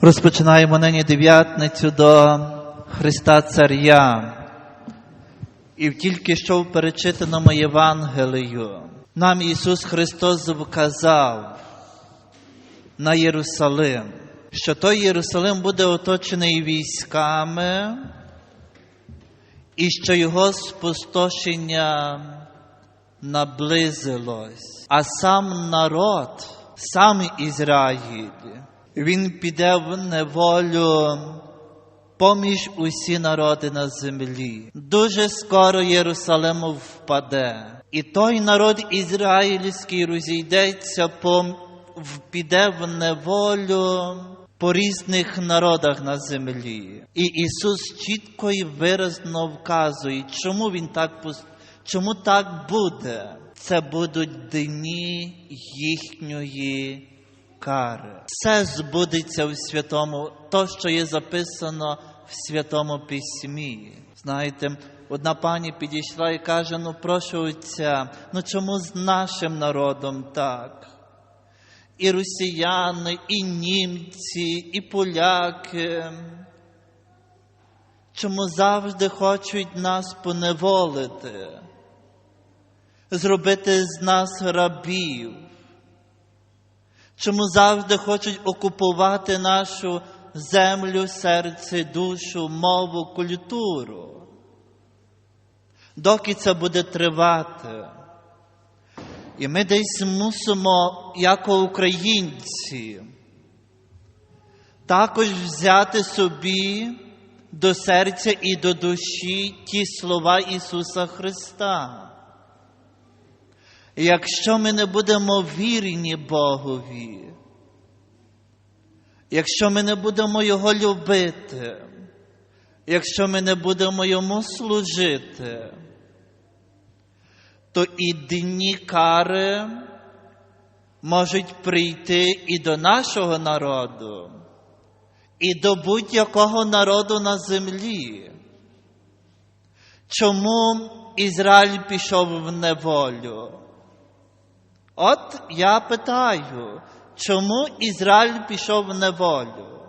Розпочинаємо нині дев'ятницю до Христа Царя. І тільки що в перечитаному Євангелію нам Ісус Христос вказав на Єрусалим, що той Єрусалим буде оточений військами, і що його спустошення наблизилось, а сам народ, сам Ізраїль, він піде в неволю поміж усі народи на землі. Дуже скоро Єрусалим впаде, і той народ ізраїльський розійдеться по піде в неволю по різних народах на землі. І Ісус чітко і виразно вказує, чому Він так чому так буде. Це будуть дні їхньої кари. Все збудеться в святому, то, що є записано в святому письмі. Знаєте, одна пані підійшла і каже: ну прошу отця, ну чому з нашим народом так? І росіяни, і німці, і поляки. Чому завжди хочуть нас поневолити, зробити з нас рабів? Чому завжди хочуть окупувати нашу землю, серце, душу, мову, культуру? Доки це буде тривати? І ми десь мусимо, як українці, також взяти собі до серця і до душі ті слова Ісуса Христа. Якщо ми не будемо вірні Богові, якщо ми не будемо Його любити, якщо ми не будемо Йому служити, то і дні кари можуть прийти і до нашого народу, і до будь-якого народу на землі. Чому Ізраїль пішов в неволю? От я питаю, чому Ізраїль пішов в неволю?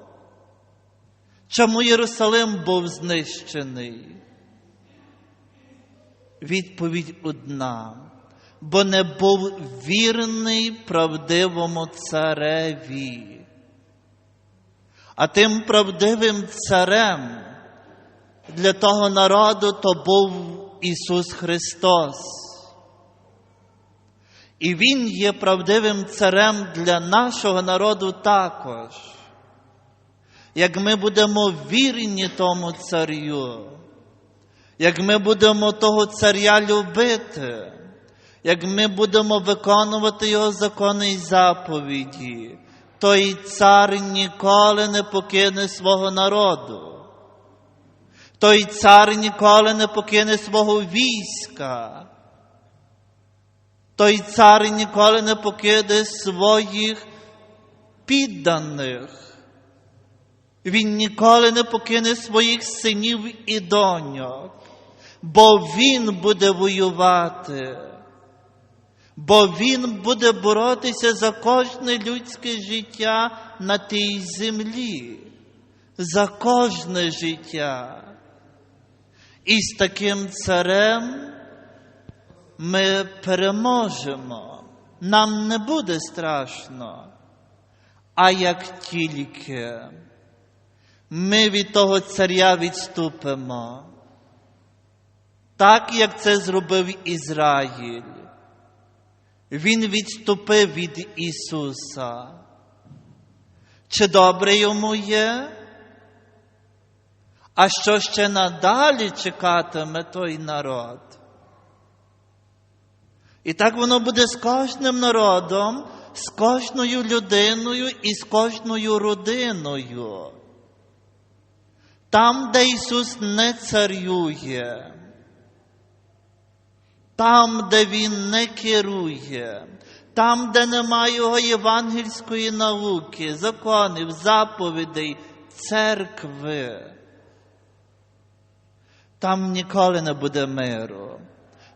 Чому Єрусалим був знищений? Відповідь одна, бо не був вірний правдивому цареві. А тим правдивим царем для того народу то був Ісус Христос. І Він є правдивим царем для нашого народу також. Як ми будемо вірні тому царю, як ми будемо того царя любити, як ми будемо виконувати його закони і заповіді, той цар ніколи не покине свого народу. Той цар ніколи не покине свого війська. Той цар ніколи не покине своїх підданих. Він ніколи не покине своїх синів і доньок, бо він буде воювати, бо він буде боротися за кожне людське життя на тій землі, за кожне життя. І з таким царем ми переможемо. Нам не буде страшно. А як тільки ми від того царя відступимо, так як це зробив Ізраїль, він відступив від Ісуса. Чи добре йому є? А що ще надалі чекатиме той народ? І так воно буде з кожним народом, з кожною людиною і з кожною родиною. Там, де Ісус не царює, там, де Він не керує, там, де немає його євангельської науки, законів, заповідей, церкви, там ніколи не буде миру.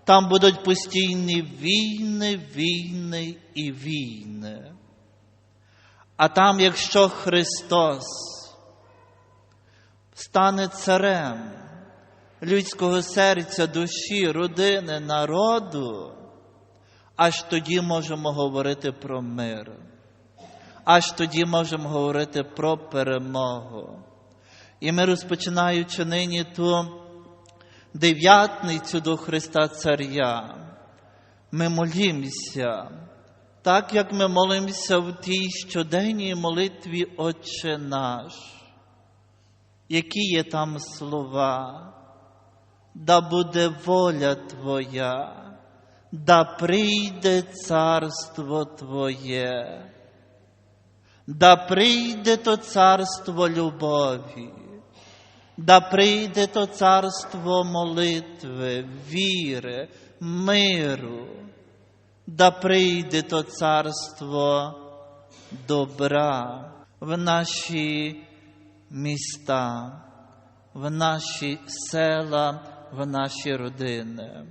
Там будуть постійні війни, війни і війни. А там, якщо Христос стане царем людського серця, душі, родини, народу, аж тоді можемо говорити про мир. Аж тоді можемо говорити про перемогу. І ми, розпочинаючи нині ту дев'ятницю до Христа Царя, ми молімося, так як ми молимося в тій щоденній молитві Отче наш, які є там слова, да буде воля Твоя, да прийде царство Твоє, да прийде то царство любові, да прийде то царство молитви, віри, миру, да прийде то царство добра в наші міста, в наші села, в наші родини.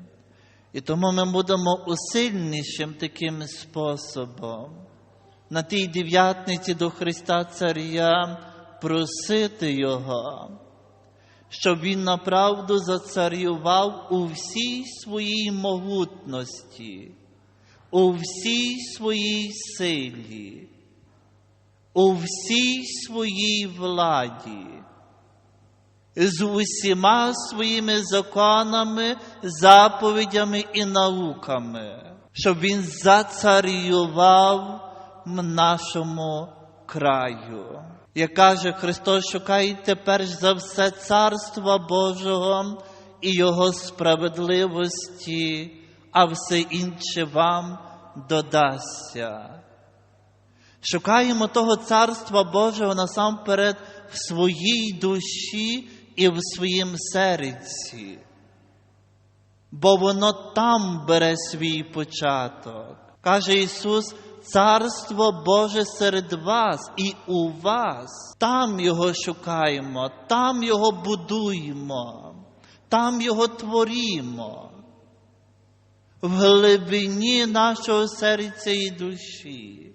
І тому ми будемо усильнішим таким способом. На тій дев'ятниці до Христа Царя просити Його, щоб Він направду зацарював у всій своїй могутності, у всій своїй силі, у всій своїй владі, з усіма своїми законами, заповідями і науками, щоб Він зацарював в нашому краю. Як каже Христос, шукайте перш за все Царства Божого і Його справедливості, а все інше вам додасться. Шукаємо того Царства Божого насамперед в своїй душі і в своїм серці, бо воно там бере свій початок. Каже Ісус, Царство Боже серед вас і у вас. Там Його шукаємо, там Його будуємо, там Його творімо. В глибині нашого серця і душі.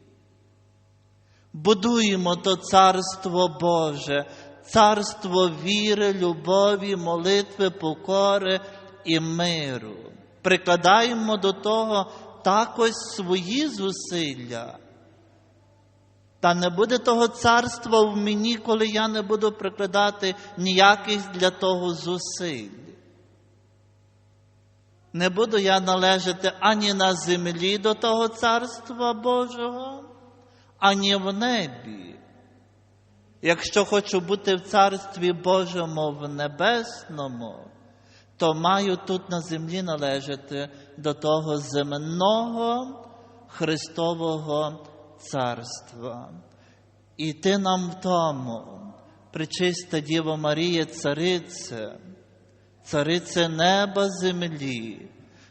Будуємо то Царство Боже, царство віри, любові, молитви, покори і миру. Прикладаємо до того також свої зусилля. Та не буде того царства в мені, коли я не буду прикладати ніяких для того зусиль. Не буду я належати ані на землі до того царства Божого, ані в небі. Якщо хочу бути в царстві Божому в небесному, то маю тут на землі належати до того земного Христового Царства. І ти нам в тому, причиста Діва Марія, царице, царице неба землі,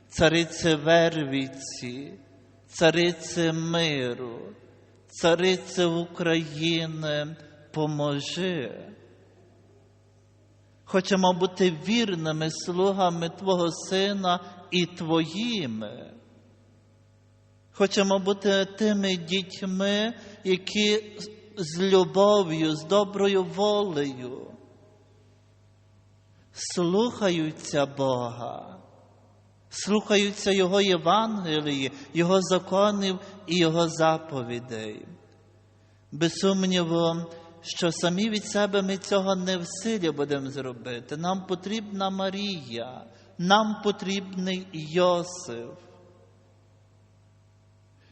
царице вервіці, царице миру, царице України, поможи. Хочемо бути вірними слугами Твого Сина і Твоїми. Хочемо бути тими дітьми, які з любов'ю, з доброю волею слухаються Бога, слухаються Його Євангелії, Його законів і Його заповідей. Без сумніву, що самі від себе ми цього не в силі будемо зробити. Нам потрібна Марія, нам потрібний Йосиф,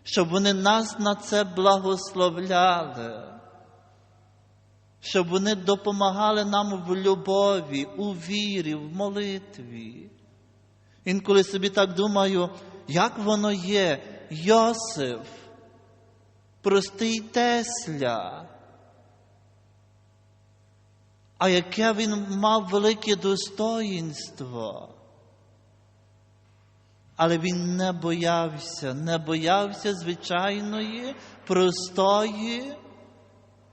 щоб вони нас на це благословляли, щоб вони допомагали нам в любові, у вірі, в молитві. Інколи собі так думаю, як воно є, Йосиф, простий Тесля. А яке він мав велике достоїнство. Але він не боявся, не боявся звичайної, простої,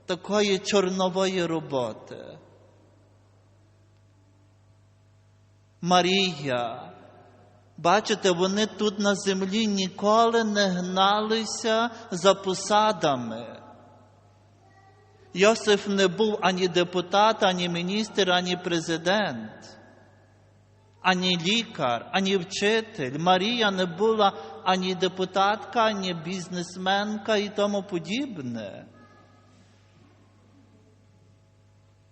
такої чорнової роботи. Марія, бачите, вони тут на землі ніколи не гналися за посадами, Йосиф не був ані депутат, ані міністр, ані президент, ані лікар, ані вчитель. Марія не була ані депутатка, ані бізнесменка і тому подібне.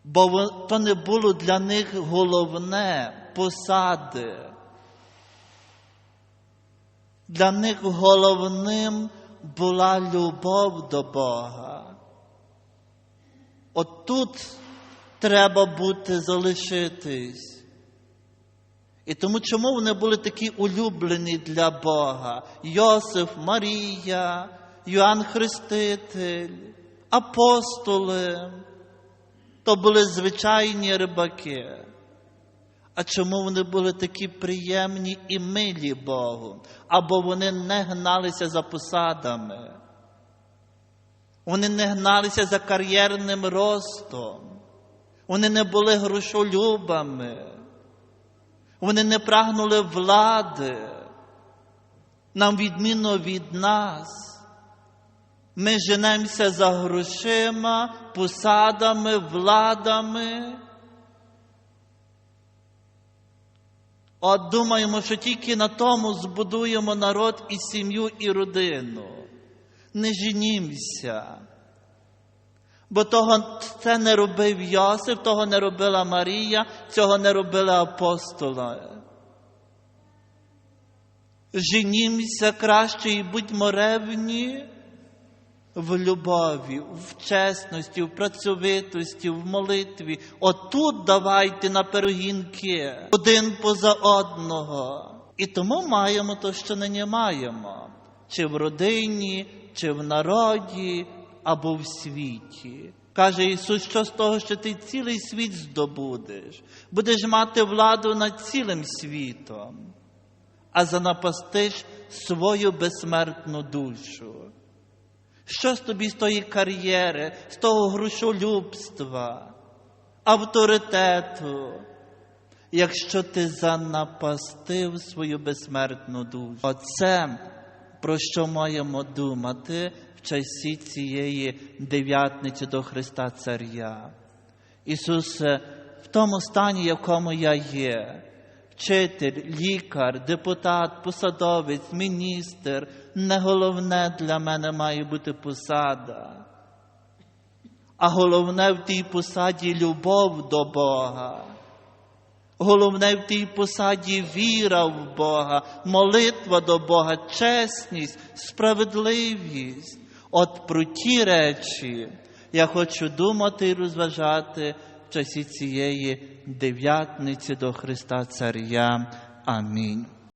Бо то не було для них головне посади. Для них головним була любов до Бога. От тут треба бути залишитись. І тому чому вони були такі улюблені для Бога? Йосиф, Марія, Йоанн Хреститель, апостоли. То були звичайні рибаки. А чому вони були такі приємні і милі Богу? Або вони не гналися за посадами. Вони не гналися за кар'єрним ростом. Вони не були грошолюбами. Вони не прагнули влади. Нам відмінно від нас. Ми женемося за грошима, посадами, владами. От думаємо, що тільки на тому збудуємо народ і сім'ю, і родину. Не женімося. Бо того це не робив Йосиф, того не робила Марія, цього не робили апостоли. Женімося краще і будьмо ревні в любові, в чесності, в працьовитості, в молитві. Отут давайте на пирогінки один поза одного. І тому маємо то, що нині маємо, чи в родині, чи в народі, або в світі. Каже Ісус, що з того, що ти цілий світ здобудеш, будеш мати владу над цілим світом, а занапастиш свою безсмертну душу. Що з тобі з тої кар'єри, з того грошолюбства, авторитету, якщо ти занапастив свою безсмертну душу? Оце про що маємо думати в часі цієї дев'ятниці до Христа Царя. Ісусе, в тому стані, якому я є, вчитель, лікар, депутат, посадовець, міністр, не головне для мене має бути посада. А головне в тій посаді любов до Бога. Головне в тій посаді віра в Бога, молитва до Бога, чесність, справедливість. От про ті речі я хочу думати і розважати в часі цієї дев'ятниці до Христа Царя. Амінь.